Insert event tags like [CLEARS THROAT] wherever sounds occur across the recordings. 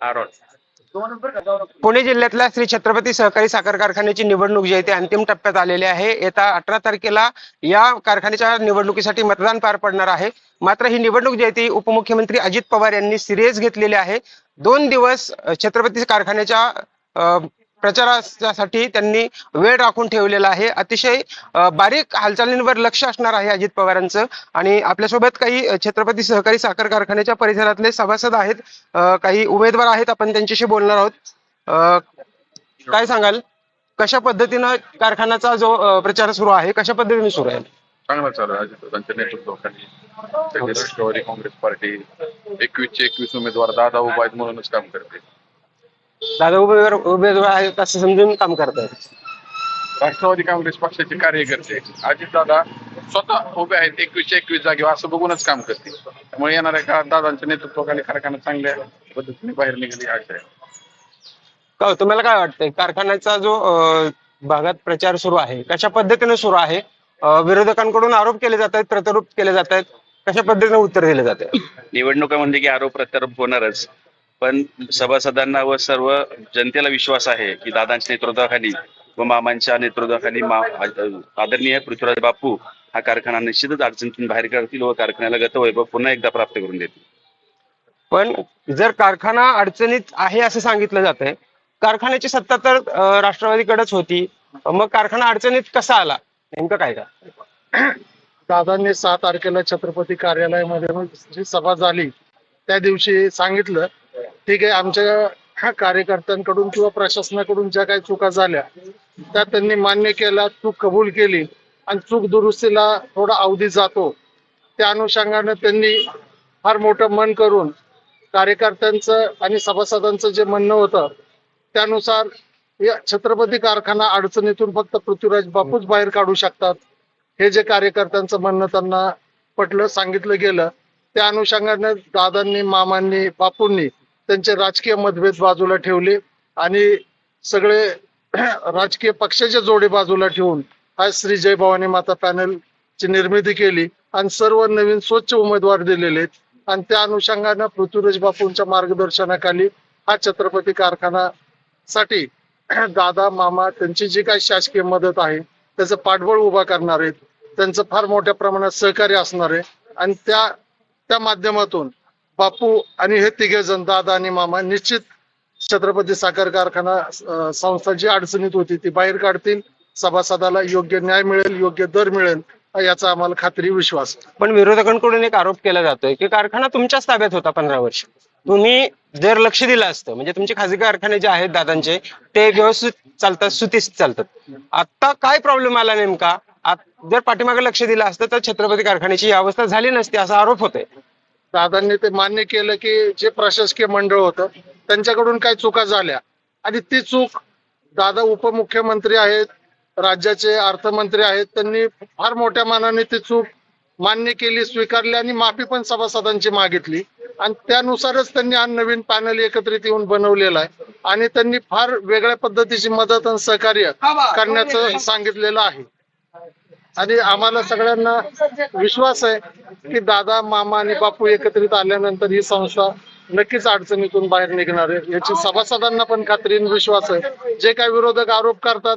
आरोन. पुणे जिल्ह्यातल्या श्री छत्रपती सहकारी साखर कारखान्याची निवडणूक जी आहे ती अंतिम टप्प्यात आलेली आहे. येत्या अठरा तारखेला या कारखान्याच्या निवडणुकीसाठी मतदान पार पडणार आहे. मात्र ही निवडणूक जी आहे ती उपमुख्यमंत्री अजित पवार यांनी सिरियस घेतलेली आहे. दोन दिवस छत्रपती कारखान्याच्या प्रचारासाठी त्यांनी वेळ राखून ठेवलेला आहे. अतिशय बारीक हालचालींवर लक्ष असणार आहे अजित पवारांचं. आणि आपल्यासोबत काही छत्रपती सहकारी साखर कारखान्याच्या परिसरातले सभासद आहेत. काही उमेदवार आहेत. आपण त्यांच्याशी बोलणार आहोत. काय सांगाल? कशा पद्धतीनं कारखान्याचा जो प्रचार सुरू आहे कशा पद्धतीने सुरू आहे? चांगला चालू आहे. अजितदादांच्या नेतृत्वाखाली. राष्ट्रवादी काँग्रेस पार्टी एकवीसचे एकवीस उमेदवार दादा उभा आहेत म्हणूनच काम करते. दादा उमेदवार उमेदवार आहेत असं समजून काम करतायत. राष्ट्रवादी काँग्रेस पक्षाचे कार्यकर्ते अजितदादा स्वतः उभे आहेत एकवीसचे एकवीस जागेवर असं बघूनच काम करते त्यामुळे येणाऱ्या काळात दादांच्या नेतृत्वाखाली कारखाना चांगल्या पद्धतीने बाहेर निघाली आशा आहे. का हो, तुम्हाला काय वाटतंय? कारखान्याचा जो अ, भागात प्रचार सुरू आहे कशा पद्धतीने सुरू आहे? अ, विरोधकांकडून आरोप केले जात आहेत प्रत्यारोप केले जात आहेत कशा पद्धतीने उत्तर दिले जाते निवडणुका म्हणजे की आरोप प्रत्यारोप होणारच. पण सभासदांना व सर्व जनतेला विश्वास आहे की दादांच्या नेतृत्वाखाली व मामांच्या नेतृत्वाखाली मा आदरणीय पृथ्वीराज बापू हा कारखाना निश्चितच अडचणीतून बाहेर काढतील व कारखान्याला गतवैभव पुन्हा एकदा प्राप्त करून देतील. पण जर कारखाना अडचणीत आहे असं सांगितलं जात आहे कारखान्याची सत्ता तर राष्ट्रवादीकडेच होती मग कारखाना अडचणीत कसा आला? नेमकं काय का दादांनी सहा तारखेला छत्रपती कार्यालयामध्ये जी सभा झाली त्या दिवशी सांगितलं ठीक आहे आमच्या हा कार्यकर्त्यांकडून किंवा प्रशासनाकडून ज्या काही चुका झाल्या त्या त्यांनी मान्य केल्या चूक कबूल केली आणि चूक दुरुस्तीला थोडा अवधी जातो. त्या अनुषंगानं त्यांनी फार मोठं मन करून कार्यकर्त्यांचं आणि सभासदांचं जे म्हणणं होतं त्यानुसार या छत्रपती कारखाना अडचणीतून फक्त पृथ्वीराज बापूच बाहेर काढू शकतात. हे जे कार्यकर्त्यांचं म्हणणं त्यांना पटलं सांगितलं गेलं त्या अनुषंगाने दादांनी मामांनी बापूंनी त्यांचे राजकीय मतभेद बाजूला ठेवले आणि सगळे [CLEARS THROAT] राजकीय पक्षाच्या जोडे बाजूला ठेवून हा श्री जय भवानी माता पॅनलची निर्मिती केली आणि सर्व नवीन स्वच्छ उमेदवार दिलेले आहेत. आणि त्या अनुषंगानं पृथ्वीराज बापूंच्या मार्गदर्शनाखाली हा छत्रपती कारखाना साठी [CLEARS THROAT] दादा मामा त्यांची जी काही शासकीय मदत आहे त्याचं पाठबळ उभा करणार आहेत. त्यांचं फार मोठ्या प्रमाणात सहकार्य असणार आहे. आणि त्या त्या माध्यमातून बापू आणि हे तिघे जण दादा आणि मामा निश्चित छत्रपती साखर कारखाना संस्था जी अडचणीत होती. ती बाहेर काढतील सभासदाला योग्य न्याय मिळेल योग्य दर मिळेल याचा आम्हाला खात्री विश्वास. पण विरोधकांकडून एक आरोप केला जातोय की कारखाना तुमच्याच ताब्यात होता पंधरा वर्ष. तुम्ही जर लक्ष दिलं असतं म्हणजे तुमचे खाजगी कारखाने जे आहेत दादांचे ते व्यवस्थित चालतात सुतीस चालतात. आता काय प्रॉब्लेम आला नेमका? जर पाठीमागे लक्ष दिलं असतं तर छत्रपती कारखान्याची ही अवस्था झाली नसती असा आरोप होतोय. दादांनी ते मान्य केलं की जे प्रशासकीय मंडळ होतं त्यांच्याकडून काही चुका झाल्या. आणि ती चूक दादा उपमुख्यमंत्री आहेत राज्याचे अर्थमंत्री आहेत त्यांनी फार मोठ्या मानाने ती चूक मान्य केली स्वीकारली आणि माफी पण सभासदांची मागितली. आणि त्यानुसारच त्यांनी हा नवीन पॅनल एकत्रित येऊन बनवलेला आहे. आणि त्यांनी फार वेगळ्या पद्धतीची मदत आणि सहकार्य करण्याचं सांगितलेलं आहे. आणि आम्हाला सगळ्यांना विश्वास आहे की दादा मामा आणि बापू एकत्रित आल्यानंतर ही संस्था नक्कीच अडचणीतून बाहेर निघणार आहे. याची सभासदांना पण खात्री विश्वास आहे. जे काही विरोधक आरोप करतात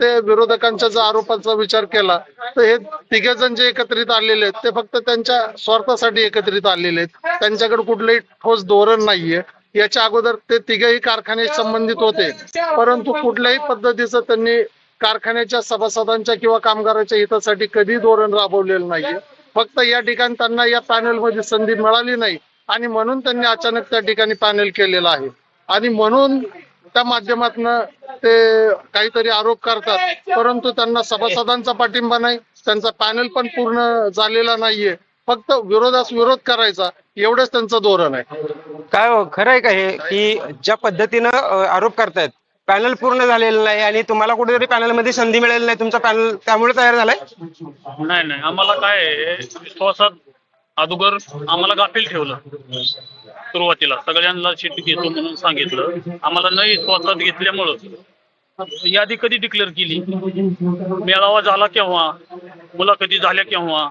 ते विरोधकांच्या जर आरोपांचा विचार केला तर हे तिघे जण जे एकत्रित आलेले आहेत ते फक्त त्यांच्या स्वार्थासाठी एकत्रित आलेले आहेत. त्यांच्याकडे कुठलंही ठोस धोरण नाहीये. याच्या अगोदर ते तिघेही कारखाने संबंधित होते. परंतु कुठल्याही पद्धतीचं त्यांनी कारखान्याच्या सभासदांच्या किंवा कामगाराच्या हितासाठी कधी धोरण राबवलेलं नाहीये. फक्त या ठिकाणी त्यांना या पॅनलमध्ये संधी मिळाली नाही आणि म्हणून त्यांनी अचानक त्या ठिकाणी पॅनल केलेलं आहे. आणि म्हणून त्या माध्यमातून ते काहीतरी आरोप करतात. परंतु त्यांना सभासदांचा पाठिंबा नाही त्यांचा पॅनल पण पूर्ण झालेला नाहीये. फक्त विरोधास विरोध करायचा एवढंच त्यांचं धोरण आहे. काय हो, खरं आहे का हे की ज्या पद्धतीनं आरोप करतायत पॅनल पूर्ण झालेलं नाही आणि तुम्हाला कुठेतरी पॅनलमध्ये संधी मिळेल नाही. तुमचा पॅनल त्यामुळे तयार झालाय? नाही नाही. आम्हाला काय आहे, विश्वासात अगोदर आम्हाला गाफील ठेवलं. सुरुवातीला. सगळ्यांना शेती घेतो म्हणून सांगितलं. आम्हाला न विश्वासात घेतल्यामुळं यादी कधी डिक्लेअर केली? मेळावा झाला केव्हा? मुलाखती झाल्या केव्हा?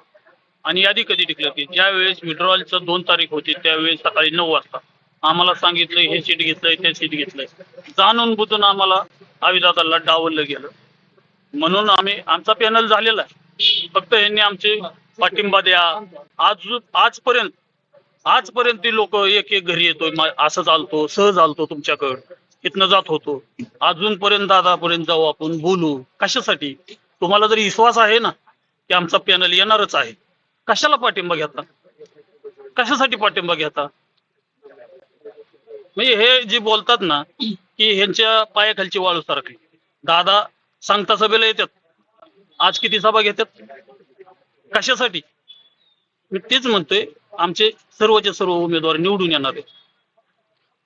आणि यादी कधी डिक्लेअर केली? ज्यावेळेस विड्रॉवलचं दोन तारीख होती त्यावेळेस सकाळी नऊ वाजता. आम्हाला सांगितलंय हे सीट घेतलंय ते सीट घेतलंय. जाणून बुजून आम्हाला आविदादाला डावललं गेलं. म्हणून आम्ही आमचा पॅनल झालेला आहे. फक्त यांनी आमचे पाठिंबा द्या. आज आजपर्यंत आजपर्यंत ती लोक एक एक घरी येतोय असं चालतो सहज आलतो तुमच्याकडं. इथनं जात होतो. अजूनपर्यंत आतापर्यंत जाऊ आपण बोलू. कशासाठी? तुम्हाला जर विश्वास आहे ना की आमचा पॅनल येणारच आहे. कशाला पाठिंबा घेता? कशासाठी पाठिंबा घेता? म्हणजे हे जे बोलतात ना की ह्यांच्या पायाखालची वाळू सारखी. दादा सांगता सभेला येतात. आज किती सभा घेतात? कशासाठी? मी तेच म्हणतोय आमचे सर्वचे सर्व उमेदवार निवडून येणार आहेत.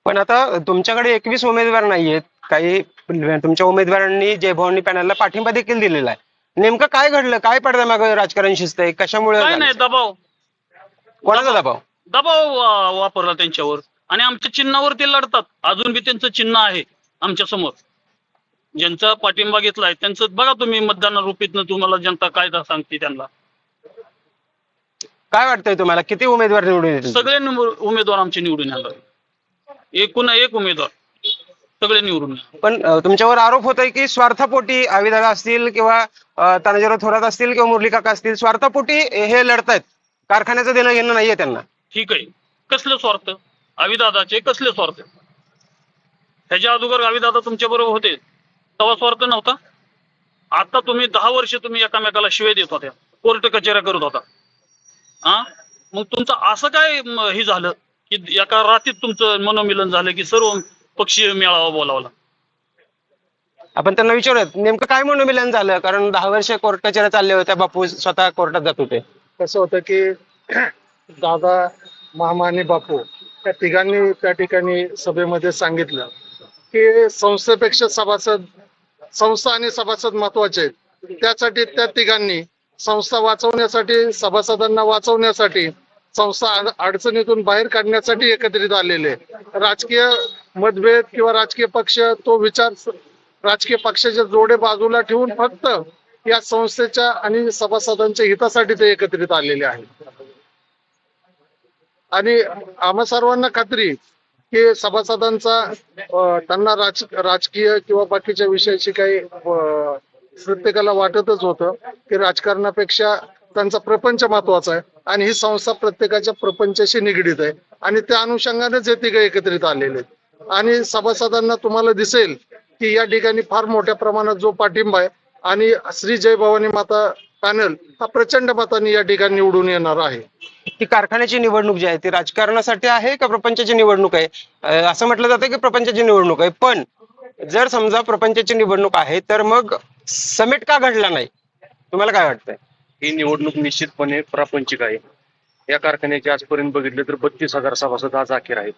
पण आता तुमच्याकडे एकवीस उमेदवार नाहीयेत. काही तुमच्या उमेदवारांनी जयभवानी पॅनलला पाठिंबा देखील दिलेला आहे. नेमकं काय घडलं? काय पडतं मागं राजकारण शिजतंय कशामुळे काय झालं? नाही दबाव. कोणाचा दबाव दबाव? वापरला त्यांच्यावर. आणि आमच्या चिन्हावर ते लढतात. अजून बी त्यांचं चिन्ह आहे आमच्यासमोर. ज्यांचा पाठिंबा घेतलाय त्यांचं बघा तुम्ही मतदान रूपीतनं तुम्हाला जनता कायदा सांगते त्यांना. काय वाटतंय तुम्हाला? किती उमेदवार निवडून येतील? सगळे निवड- उमेदवार आमचे निवडून येणार. एकूण एक उमेदवार. सगळे निवडून येणार. पण अं, तुमच्यावर आरोप होतोय की स्वार्थापोटी आविदादा असतील किंवा अं, तानाजीराव थोरात असतील किंवा मुरली काका असतील स्वार्थापोटी हे लढतायत. कारखान्याचं देणं घेणं नाहीये त्यांना. ठीक आहे. कसले स्वार्थ? अविदादाचे कसले स्वार्थ ह्याच्या अगोदर अविदादा तुमच्या बरोबर होते. तेव्हा स्वार्थ नव्हता. आता तुम्ही दहा वर्ष तुम्ही एकामेकाला शिवे देत होत्या. कोर्ट कचेऱ्या करत होता. हा मग तुमचं असं काय हे झालं की एका रात्रीत तुमचं मनोमिलन झालं की सर्व पक्षीय मेळावा बोलावला? आपण त्यांना विचारूयात नेमकं काय मनोमिलन झालं? कारण दहा वर्ष कोर्ट कचेऱ्या चालल्या होत्या बापू स्वतः कोर्टात जात होते. कसं होतं की [CLEARS THROAT] दादा मामा आणि बापू त्या तिघांनी त्या ठिकाणी सभेमध्ये सांगितलं की संस्थेपेक्षा सभासद संस्था आणि सभासद महत्त्वाचे आहेत. त्यासाठी त्या तिघांनी संस्था वाचवण्यासाठी सभासदांना वाचवण्यासाठी संस्था अडचणीतून बाहेर काढण्यासाठी एकत्रित आलेले राजकीय मतभेद किंवा राजकीय पक्ष तो विचार राजकीय पक्षाच्या जोडे बाजूला ठेवून फक्त या संस्थेच्या आणि सभासदांच्या हितासाठी ते एकत्रित आलेले आहेत. आणि आम्हा सर्वांना खात्री की सभासदांचा त्यांना राज राजकीय किंवा बाकीच्या विषयाची काही प्रत्येकाला वाटतच होतं की राजकारणापेक्षा त्यांचा प्रपंच महत्त्वाचा आहे आणि ही संस्था प्रत्येकाच्या प्रपंचाशी निगडीत आहे आणि त्या अनुषंगानेच हे तिघे एकत्रित आलेले आहेत. आणि सभासदांना तुम्हाला दिसेल की या ठिकाणी फार मोठ्या प्रमाणात जो पाठिंबा आहे आणि श्री जय भवानी माता पॅनल हा प्रचंड मताने या ठिकाणी निवडून येणार आहे. ती कारखान्याची निवडणूक जी आहे ती राजकारणासाठी आहे का प्रपंचाची निवडणूक आहे? असं म्हटलं जातं की प्रपंचाची निवडणूक आहे. पण जर समजा प्रपंचाची निवडणूक आहे तर मग समेट का घडला नाही? तुम्हाला काय वाटतंय? ही निवडणूक निश्चितपणे प्रापंचिक आहे. या कारखान्याचे आजपर्यंत बघितलं तर बत्तीस हजार सभासद आज अखेर आहेत.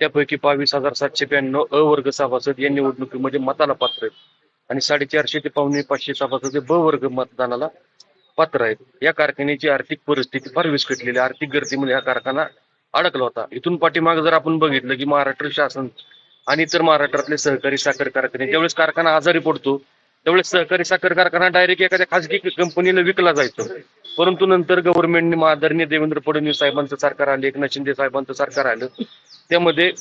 त्यापैकी बावीस हजार सातशे ब्याण्णव अ वर्ग सभासद या निवडणुकीमध्ये मताला पात्र आहेत. आणि साडेचारशे ते पावणे पाचशे सभासद हे ब वर्ग मतदानाला पात्र आहेत. या कारखान्याची आर्थिक परिस्थिती फार विस्कटलेली आर्थिक गर्दीमध्ये हा कारखाना अडकला होता. इथून पाठीमाग जर आपण बघितलं की महाराष्ट्र शासन आणि इतर महाराष्ट्रातले सहकारी साखर कारखाने ज्यावेळेस कारखाना आजारी पडतो त्यावेळेस सहकारी साखर कारखाना डायरेक्ट एखाद्या खाजगी कंपनीला विकला जायचो. परंतु नंतर गव्हर्नमेंटने आदरणीय देवेंद्र फडणवीस साहेबांचं सरकार आलं एकनाथ शिंदे साहेबांचं सरकार आलं. त्यामध्ये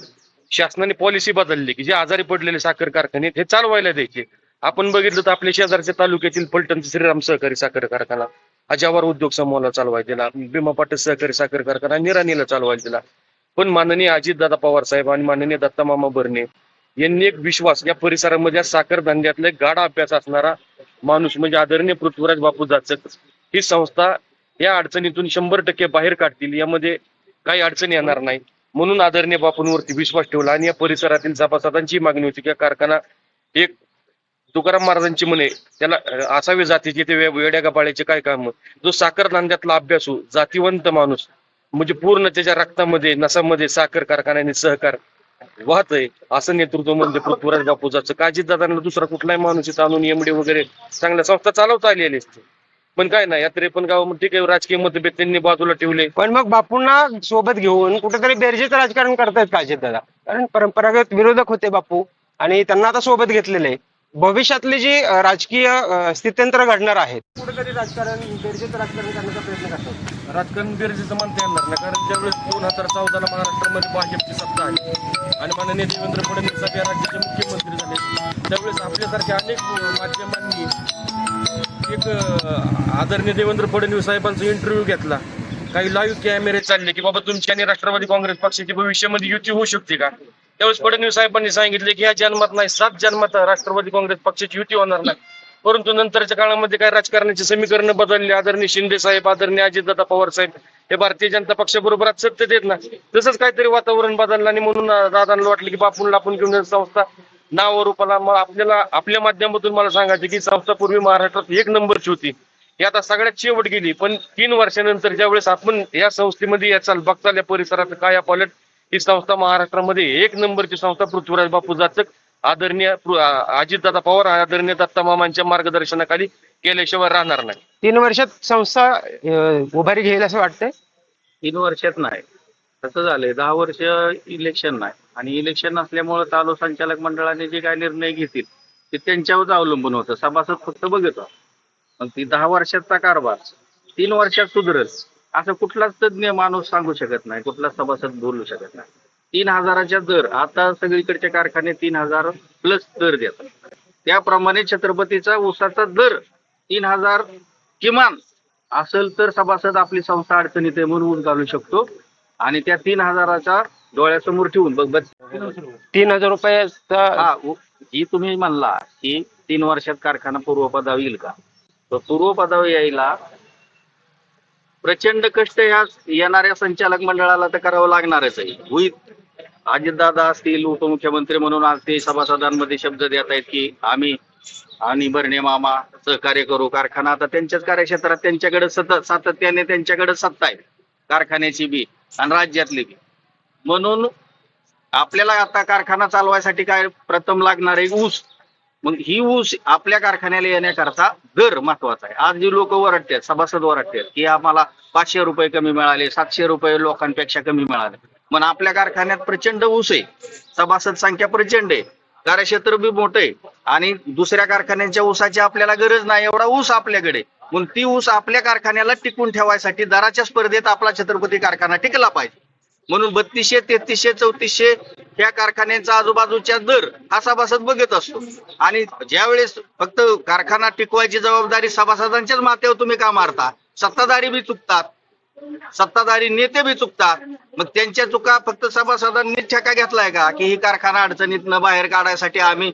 शासनाने पॉलिसी बदलली की जे आजारी पडलेले साखर कारखाने आहेत, हे चालवायला द्यायचे. आपण बघितलं तर आपल्या शेजारच्या तालुक्यातील फलटणचा श्रीराम सहकारी साखर कारखाना हा उद्योग समूहाला चालवायला दिला. भीमा पाटील सहकारी साखर कारखाना निराणीला चालवायला दिला. पण माननीय अजितदादा पवार साहेब आणि माननीय दत्तामामा बर्णे यांनी एक विश्वास या परिसरामध्ये साखर धंद्यातला एक अभ्यास असणारा माणूस म्हणजे आदरणीय पृथ्वीराज बापू जाचक. ही संस्था या अडचणीतून शंभर टक्के बाहेर काढतील यामध्ये काही अडचण येणार नाही. म्हणून आदरणीय बापूंवरती विश्वास ठेवला आणि या परिसरातील सभासदांची मागणी होती की कारखाना एक तुकाराम महाराजांची म्हणे त्याला असावे जातीचे ते वेड्या गबाळ्याचे काय काम? जो साखर नांद्यातला अभ्यासू हो, जातीवंत माणूस म्हणजे पूर्ण त्याच्या रक्तामध्ये नसामध्ये साखर कारखान्याने सहकार वाहत आहे असं नेतृत्व म्हणजे पृथ्वीराज बापूजाचं. काजीत दादांना दुसरा कुठलाही माणूस इथं आणून एमडी वगैरे चांगल्या संस्था चालवता आलेली असते. पण काय नाही या त्रेपन्न गावामध्ये ठीक आहे राजकीय मतभेद त्यांनी बाजूला ठेवले. पण मग बापूंना सोबत घेऊन कुठेतरी बेरजेचं राजकारण करतायत का दादा. कारण परंपरागत विरोधक होते बापू आणि त्यांना आता सोबत घेतलेले आहे. भविष्यातली जी राजकीय स्थित्यंतर घडणार आहेत. कुठेतरी राजकारण बेरजेचं राजकारण करण्याचा प्रयत्न करतात. राजकारण बेरजेचं म्हणता येणार नाही कारण ज्यावेळेस दोन हजार चौदाला महाराष्ट्रामध्ये भाजपची सत्ता आली आणि माननीय देवेंद्र फडणवीस साहेब या राज्याचे मुख्यमंत्री झाले त्यावेळेस आपल्यासारख्या अनेक माध्यमांनी एक आदरणीय देवेंद्र फडणवीस साहेबांचा इंटरव्ह्यू घेतला. काही लाईव्ह कॅमेरे चालले की बाबा तुमची आणि राष्ट्रवादी काँग्रेस पक्षाची भविष्यामध्ये युती होऊ शकते का? त्यावेळेस फडणवीस साहेबांनी सांगितले की या जन्मात नाही सात जन्मात राष्ट्रवादी काँग्रेस पक्षाची युती होणार नाही. परंतु नंतरच्या काळामध्ये काय राजकारणाची समीकरण बदलली आदरणीय शिंदे साहेब आदरणीय अजितदादा पवार साहेब हे भारतीय जनता पक्षाबरोबर आज सत्तेत ना तसंच काहीतरी वातावरण बदललं आणि म्हणून दादांना वाटलं की बापूंना आपण घेऊन संस्था नाव रूपाला मग आपल्याला आपल्या माध्यमातून मला सांगायचं की संस्था पूर्वी महाराष्ट्रात एक नंबरची होती. ही आता सगळ्यात शेवट गेली. पण तीन वर्षानंतर ज्यावेळेस आपण या संस्थेमध्ये याचाल बघताल या परिसरात काय पॉलेट ही संस्था महाराष्ट्रामध्ये एक नंबरची संस्था पृथ्वीराज बापू जाचक आदरणीय अजितदादा पवार आदरणीय दत्ता मामांच्या मार्गदर्शनाखाली केल्याशिवाय राहणार नाही. तीन वर्षात संस्था उभारी घेईल असं वाटतंय? तीन वर्षात नाही. कसं झालंय. दहा वर्ष इलेक्शन नाही. आणि इलेक्शन नसल्यामुळे चालू संचालक मंडळाने जे काय निर्णय घेतील ते त्यांच्यावरच अवलंबून होतं. सभासद फक्त बघत होता. मग ती दहा वर्षाचा कारभार तीन वर्षात सुधरल. असं कुठलाच तज्ञ माणूस सांगू शकत नाही कुठलाच सभासद बोलू शकत नाही. तीन हजाराच्या दर आता सगळीकडचे कारखाने तीन हजार प्लस दर देतात. त्याप्रमाणे छत्रपतीचा ऊसाचा दर तीन हजार किमान असेल तर सभासद आपली संस्था अडचणीत आहे म्हणून ऊस घालू शकतो. आणि त्या तीन हजाराचा डोळ्यासमोर ठेवून बघ बघ. तीन हजार रुपयाचा हा उ- जी तुम्ही म्हणला की तीन वर्षात कारखाना पूर्वपदावर येईल का? तर पूर्वपदावर यायला प्रचंड कष्ट ह्या येणाऱ्या संचालक मंडळाला तर करावं लागणारच आहे. होईल. अजितदादा असतील उपमुख्यमंत्री म्हणून आज ते सभासदांमध्ये शब्द देत आहेत की आम्ही आणि बर्णे मामा सहकार्य करू. कारखाना आता त्यांच्याच कार्यक्षेत्रात त्यांच्याकडे सतत सातत्याने त्यांच्याकडे सत्ता आहे. कारखान्याची बी आणि राज्यातली बी. म्हणून आपल्याला आता कारखाना चालवायसाठी काय प्रथम लागणार आहे? ऊस. मग ही ऊस आपल्या कारखान्याला येण्याकरता दर महत्त्वाचा आहे. आज जी लोक वरटतात सभासद वरडतात की आम्हाला पाचशे रुपये कमी मिळाले सातशे रुपये लोकांपेक्षा कमी मिळाले. पण आपल्या कारखान्यात प्रचंड ऊस आहे. सभासद संख्या प्रचंड आहे. कार्यक्षेत्र बी मोठं आहे. आणि दुसऱ्या कारखान्यांच्या ऊसाची आपल्याला गरज नाही. एवढा ऊस आपल्याकडे मग ती ऊस आपल्या कारखान्याला टिकून ठेवायसाठी दराच्या स्पर्धेत आपला छत्रपती कारखाना टिकला पाहिजे. म्हणून बत्तीसशे तेहतीसशे चौतीसशे या कारखान्यांचा आजूबाजूच्या दर हा सभासद बघत असतो. आणि ज्यावेळेस फक्त कारखाना टिकवायची जबाबदारी सभासदांच्याच माथ्यावर तुम्ही का मारता? सत्ताधारी बी चुकतात. सत्ताधारी नेते बी चुकतात. मग त्यांच्या चुका फक्त सभासदांनी ठेका घेतलाय का? की ही कारखाना अडचणीतनं बाहेर काढायसाठी आम्ही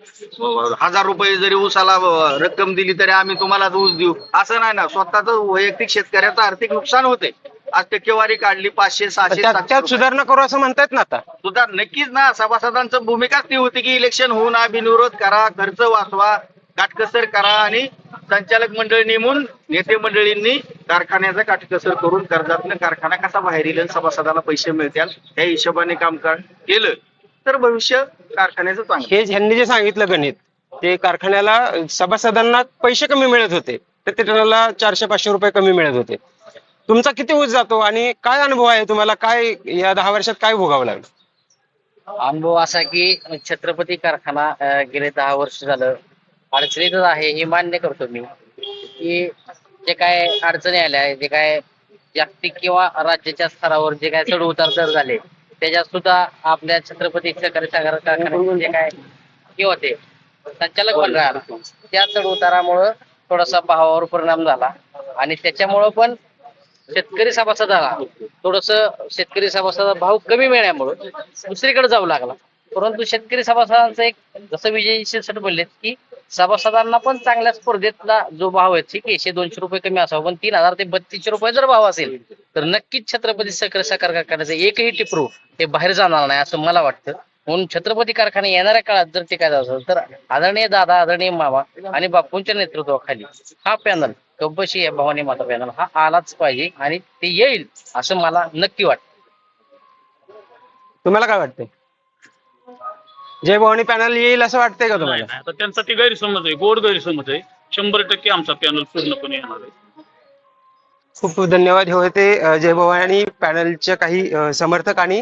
हजार रुपये जरी ऊसाला रक्कम दिली तरी आम्ही तुम्हाला ऊस देऊ. असं नाही ना. स्वतःच वैयक्तिक शेतकऱ्याचं आर्थिक नुकसान होते आज टक्केवारी काढली पाचशे सहाशे त्यात. सुधारणा करू असं म्हणतायत ना आता. सुद्धा नक्कीच ना सभासदांचं भूमिकाच ती होती की इलेक्शन होऊन बिनविरोध करा खर्च वाचवा काटकसर करा आणि संचालक मंडळ नेमून नेते मंडळींनी कारखान्याचा काटकसर करून कर्जातनं कारखाना कसा बाहेर येईल आणि सभासदाला पैसे मिळतील त्या हिशोबाने काम का- केलं. तर भविष्य कारखान्याचं चांगलं. हे ह्यांनी जे सांगितलं गणित ते कारखान्याला सभासदांना पैसे कमी मिळत होते तर ते त्यांना चारशे पाचशे रुपये कमी मिळत होते. तुमचा किती ऊस जातो आणि काय अनुभव आहे तुम्हाला? काय या दहा वर्षात काय भोगावं लागलं? अनुभव असा की छत्रपती कारखाना अं, गेले दहा वर्ष झालं. अडचणीतच आहे हे मान्य करतो मी. की जे काय अडचणी आल्या आहे जे काय जागतिक किंवा राज्याच्या स्तरावर जे काय चढ उतार दर झाले त्याच्यात सुद्धा आपल्या छत्रपती सहकारी सागर कारखान्याचे जे काय हे होते संचालक मंडळ त्या चढ उतारामुळं थोडासा भावावर परिणाम झाला. आणि त्याच्यामुळं पण शेतकरी सभासदाला थोडस शेतकरी सभासदा भाव कमी मिळण्यामुळं दुसरीकडे जाऊ लागला. परंतु शेतकरी सभासदांचं एक जसं विजय शिरसट बोललेत की सभासदांना पण चांगल्या स्पर्धेतला जो भाव आहे ठीक आहे दोनशे रुपये कमी असावा पण तीन हजार ते बत्तीसशे रुपये जर भाव असेल तर नक्कीच छत्रपती सहकारी साखर कारखान्याचं एकही टिपरू हे बाहेर जाणार नाही असं मला वाटतं. म्हणून छत्रपती कारखाने येणाऱ्या काळात जर ते काय असेल तर आदरणीय दादा आदरणीय मामा आणि बापूंच्या नेतृत्वाखाली हा पॅनल कब्बशी या भवानी माता पॅनल हा आलाच पाहिजे आणि ते येईल असं मला नक्की वाटतं. तुम्हाला काय वाटतंय? जय भवानी पॅनल येईल असं वाटतंय का तुम्हाला? त्यांचा ती गैरसमज आहे गोड गैरसमज आहे. शंभर टक्के आमचा पॅनल पूर्णपणे येणार आहे. खूप खूप धन्यवाद. हे होते अ, जय भवानी पॅनलचे काही समर्थक आणि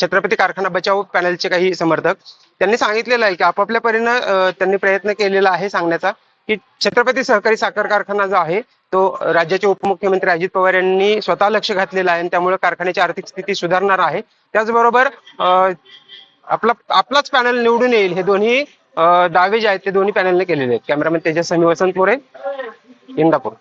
छत्रपती कारखाना बचाव पॅनलचे काही समर्थक. त्यांनी सांगितलेलं आहे की आपापल्या परीनं त्यांनी प्रयत्न केलेला आहे सांगण्याचा की छत्रपती सहकारी साखर कारखाना जो आहे तो राज्याचे उपमुख्यमंत्री अजित पवार यांनी स्वतः लक्ष घातलेलं आहे आणि त्यामुळे कारखान्याची आर्थिक स्थिती सुधारणार आहे. त्याचबरोबर आपला आपलाच पॅनल निवडून येईल हे दोन्ही दावे जे आहेत ते दोन्ही पॅनलने केलेले आहेत. कॅमेरामॅन तेजस समी वसंत मोरे इंदापूर.